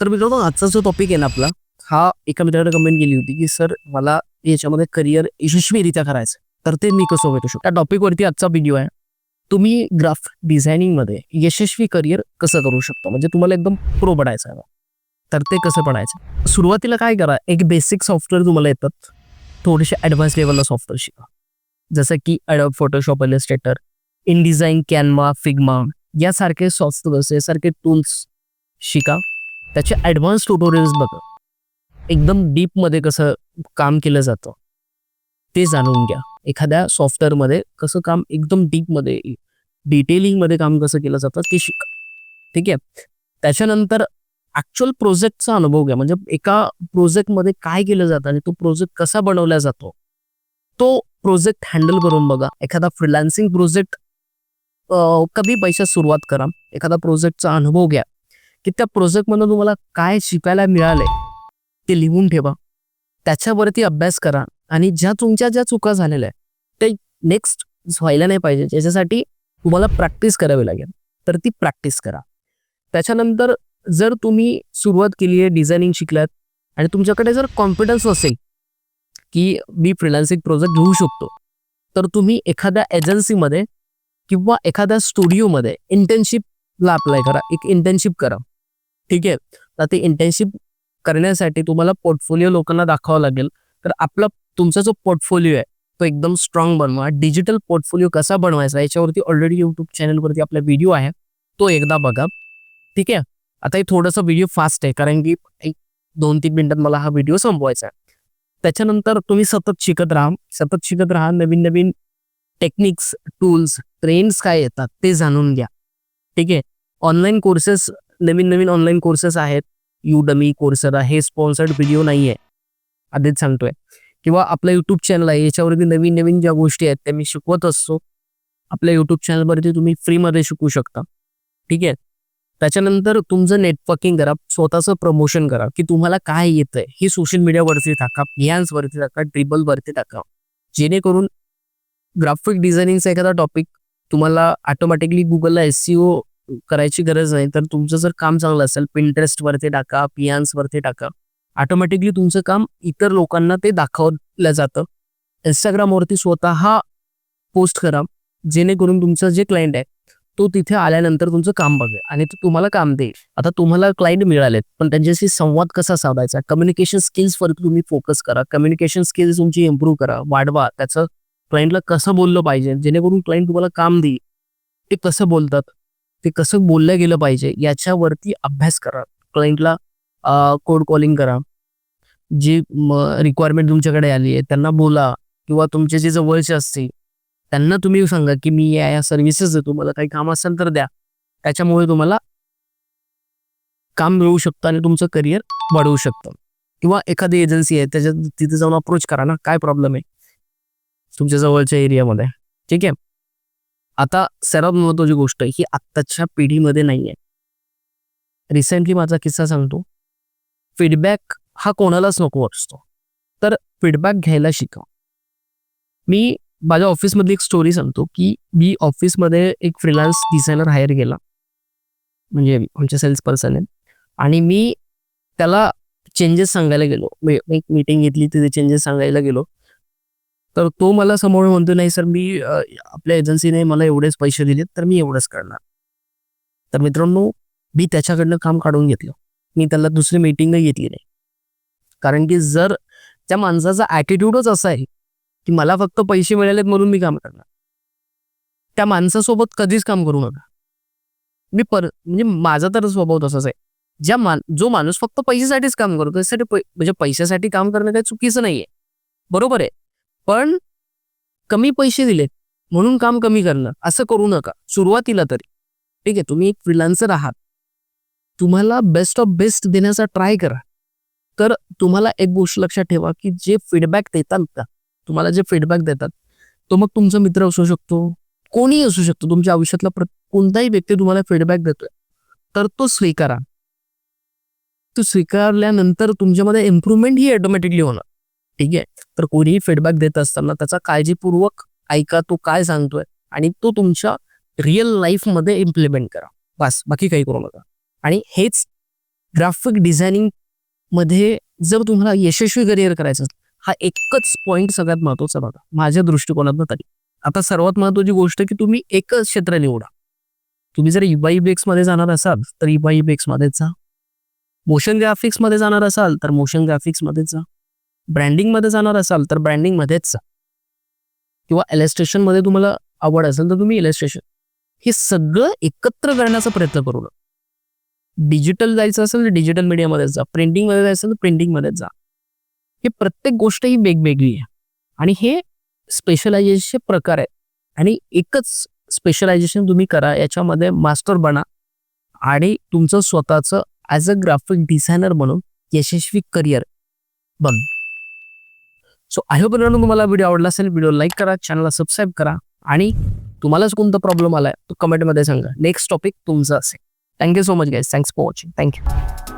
तर मित्रांनो आजचा जो टॉपिक आहे ना आपला हा एका मित्राने कमेंट केली होती की सर मला याच्यामध्ये करिअर यशस्वीरित्या करायचं तर ते मी कसं भेटू शकतो? त्या टॉपिकवरती आजचा व्हिडिओ आहे. तुम्ही ग्राफ डिझायनिंगमध्ये यशस्वी करिअर कसं करू शकतो? म्हणजे तुम्हाला एकदम प्रो बनायचं आहे तर ते कसं बनायचं सुरुवातीला काय करा एक बेसिक सॉफ्टवेअर तुम्हाला येतात. थोडेसे ॲडव्हान्स लेवलला सॉफ्टवेअर शिका. जसं की Adobe Photoshop Illustrator InDesign Canva Figma यासारखे सॉफ्टवेअर्स यासारखे टूल्स शिका. त्याचे ॲडव्हान्स ट्युटोरियल्स बघा. एकदम डीपमध्ये कसं काम केलं जातं ते जाणून घ्या. एखाद्या सॉफ्टवेअरमध्ये कसं काम एकदम डीपमध्ये डिटेलिंगमध्ये काम कसं केलं जातं ते शिका. ठीक आहे? त्याच्यानंतर ॲक्च्युअल प्रोजेक्टचा अनुभव घ्या. म्हणजे एका प्रोजेक्टमध्ये काय केलं जातं आणि तो प्रोजेक्ट कसा बनवला जातो तो प्रोजेक्ट हँडल करून बघा. एखादा फ्रीलान्सिंग प्रोजेक्ट कमी पैशात सुरुवात करा. एखादा प्रोजेक्टचा अनुभव घ्या. की त्या प्रोजेक्टमधून तुम्हाला काय शिकायला मिळाले ते लिहून ठेवा. त्याच्यावरती अभ्यास करा आणि ज्या तुमच्या ज्या चुका झालेल्या आहेत ते नेक्स्ट व्हायला नाही पाहिजे. ज्याच्यासाठी तुम्हाला प्रॅक्टिस करावी लागेल तर ती प्रॅक्टिस करा. त्याच्यानंतर जर तुम्ही सुरुवात केली आहे डिझायनिंग शिकलात आणि तुमच्याकडे जर कॉन्फिडन्स असेल की मी फ्रिलान्सिंग प्रोजेक्ट घेऊ शकतो तर तुम्ही एखाद्या एजन्सीमध्ये किंवा एखाद्या स्टुडिओमध्ये इंटर्नशिपला अप्लाय करा. एक इंटर्नशिप करा. ठीक आहे? तर ते इंटर्नशिप करण्यासाठी तुम्हाला पोर्टफोलिओ लोकांना दाखवावा लागेल. तर आपला तुमचा जो पोर्टफोलिओ आहे तो एकदम स्ट्रॉंग बनवा. डिजिटल पोर्टफोलिओ कसा बनवायचा याच्यावरती ऑलरेडी यूट्यूब चॅनलवरती आपला व्हिडिओ आहे. तो एकदा बघा. ठीक आहे? आता हे थोडंसं व्हिडिओ फास्ट आहे कारण की एक दोन तीन मिनिटात मला हा व्हिडिओ संपवायचा आहे. त्याच्यानंतर तुम्ही सतत शिकत राहा. सतत शिकत राहा. नवीन नवीन टेक्निक्स टूल्स ट्रेंड्स काय येतात ते जाणून घ्या. ठीक आहे? ऑनलाईन कोर्सेस नवीन नवीन ऑनलाईन कोर्सेस आहेत. युडमी कोर्सरा हे स्पॉन्सर्ड व्हिडिओ नाही आहे आधीच सांगतोय. किंवा आपलं यूट्यूब चॅनल आहे. याच्यावरती नवीन नवीन ज्या गोष्टी आहेत त्या मी शिकवत असतो. आपल्या यूट्यूब चॅनलवरती तुम्ही फ्रीमध्ये शिकू शकता. ठीक आहे? त्याच्यानंतर तुमचं नेटवर्किंग करा. स्वतःचं प्रमोशन करा. की तुम्हाला काय येतंय? हे सोशल मीडियावरती टाका. वरती टाका. ट्रिबलवरती टाका. जेणेकरून ग्राफिक डिझायनिंगचा एखादा टॉपिक तुम्हाला ऑटोमॅटिकली गुगलला एस सी ओ करायची गरज नाही. तर तुमचं जर काम चांगलं असेल पिंटरेस्टवरती टाका पियान्स वरती टाका ऑटोमॅटिकली तुमचं काम इतर लोकांना ते दाखवलं जातं. इंस्टाग्रामवरती स्वतः पोस्ट करा जेणेकरून तुमचा जे क्लायंट आहे तो तिथे आल्यानंतर तुमचं काम बघेल आणि तो तुम्हाला काम देईल. आता तुम्हाला क्लायंट मिळालेत पण त्यांच्याशी संवाद कसा साधायचा? कम्युनिकेशन स्किल्स वरती तुम्ही फोकस करा. कम्युनिकेशन स्किल्स तुमची इम्प्रूव्ह करा वाढवा. त्याचं क्लायंटला कसं बोललं पाहिजे जेणेकरून क्लायंट तुम्हाला काम देईल. ते कसं बोलतात? ते कसं बोललं गेलं पाहिजे याच्यावरती अभ्यास करा. क्लाइंटला कोड कॉलिंग करा. जी रिक्वायरमेंट तुमच्याकडे आली आहे त्यांना बोला किंवा तुमचे जे जवळचे असतील त्यांना तुम्ही सांगा की मी या या सर्व्हिसेस देतो मला काही काम असेल तर द्या. त्याच्यामुळे तुम्हाला काम मिळू शकतं आणि तुमचं करिअर वाढवू शकतं. किंवा एखादी एजन्सी आहे त्याच्यात तिथे जाऊन अप्रोच करा ना काय प्रॉब्लेम आहे? तुमच्या जवळच्या एरियामध्ये ठीक आहे? आता सर्वात महत्वाची गोष्ट ही आत्ताच्या पिढीमध्ये नाही आहे रिसेंटली माझा किस्सा सांगतो. फीडबॅक हा कोणालाच नको असतो तर फीडबॅक घ्यायला शिका. मी माझ्या ऑफिसमधली एक स्टोरी सांगतो की मी ऑफिसमध्ये एक फ्रीलान्स डिझायनर हायर केला. म्हणजे आमच्या सेल्स पर्सन आहे आणि मी त्याला चेंजेस सांगायला गेलो. एक मीटिंग घेतली तिथे चेंजेस सांगायला गेलो. तर तो मला समोर म्हणतो नाही सर मी आपल्या एजन्सीने मला एवढेच पैसे दिलेत तर मी एवढंच करणार. तर मित्रांनो मी त्याच्याकडनं काम काढून घेतलं. मी त्याला दुसरी मीटिंग घेतली नाही. कारण की जर त्या माणसाचा ॲटिट्यूडच असा आहे की मला फक्त पैसे मिळालेत म्हणून मी काम करणार. त्या माणसासोबत कधीच काम करू नका. मी पर म्हणजे माझा तर स्वभाव तसाच आहे. ज्या मान जो माणूस फक्त पैशासाठीच काम करतो त्यासाठी म्हणजे पैशासाठी काम करणं काही चुकीचं नाहीये. बरोबर आहे. पण कमी पैसे दिलेत. म्हणून काम कमी करणं. असं करू नका. सुरुवातीला तरी. ठीक आहे? तुम्ही एक फ्रीलान्सर आहात. तुम्हाला बेस्ट ऑफ बेस्ट देण्याचा ट्राय करा. तर तुम्हाला एक गोष्ट लक्षात ठेवा की जे फीडबॅक देतात का तुम्हाला जे फीडबॅक देतात तो मग तुमचा मित्र असू शकतो. कोणीही असू शकतो. तुमच्या आयुष्यातला कोणताही व्यक्ती तुम्हाला फीडबॅक देतोय. तर तो स्वीकारा. तो स्वीकारल्यानंतर तुमच्यामध्ये इम्प्रुव्हमेंट ही ऑटोमॅटिकली होणार. ठीक आहे? तर कोणीही फीडबॅक देत असताना त्याचा काळजीपूर्वक ऐका तो काय सांगतोय आणि तो तुमच्या रिअल लाईफमध्ये इम्प्लिमेंट करा. बस बाकी काही करू नका. आणि हेच ग्राफिक डिझायनिंगमध्ये जर तुम्हाला यशस्वी करिअर करायचं असेल, हा एकच पॉईंट सगळ्यात महत्त्वाचा बघा. माझ्या दृष्टिकोनातनं तरी. आता सर्वात महत्वाची गोष्ट की तुम्ही एकच क्षेत्र निवडा. तुम्ही जर युबाई बेक्समध्ये जाणार असाल तर युबाई बेक्समध्ये जा. मोशन ग्राफिक्समध्ये जाणार असाल तर मोशन ग्राफिक्स मध्येच जा. ब्रँडिंगमध्ये जाणार असाल तर ब्रँडिंग मध्येच जा. किंवा इलेस्ट्रेशनमध्ये तुम्हाला आवड असेल तर तुम्ही इलेस्ट्रेशन. हे सगळं एकत्र करण्याचा प्रयत्न करू नका. डिजिटल जायचं असेल तर डिजिटल मीडियामध्येच जा. प्रिंटिंगमध्ये असेल तर प्रिंटिंगमध्येच जा. हे प्रत्येक गोष्ट ही वेगवेगळी आहे. आणि हे स्पेशलायझेशनचे प्रकार आहेत. आणि एकच स्पेशलायझेशन तुम्ही करा याच्यामध्ये मास्टर बना. आणि तुमचं स्वतःचं ॲज अ ग्राफिक डिझायनर म्हणून यशस्वी करिअर बन. सो आय होप तुम्हाला व्हिडिओ आवडला असेल व्हिडिओ लाईक करा चॅनलला सबस्क्राईब करा. आणि तुम्हालाच कोणता प्रॉब्लेम आलाय तो कमेंटमध्ये सांगा. नेक्स्ट टॉपिक तुमचा असेल. Thank you so much guys thanks for watching thank you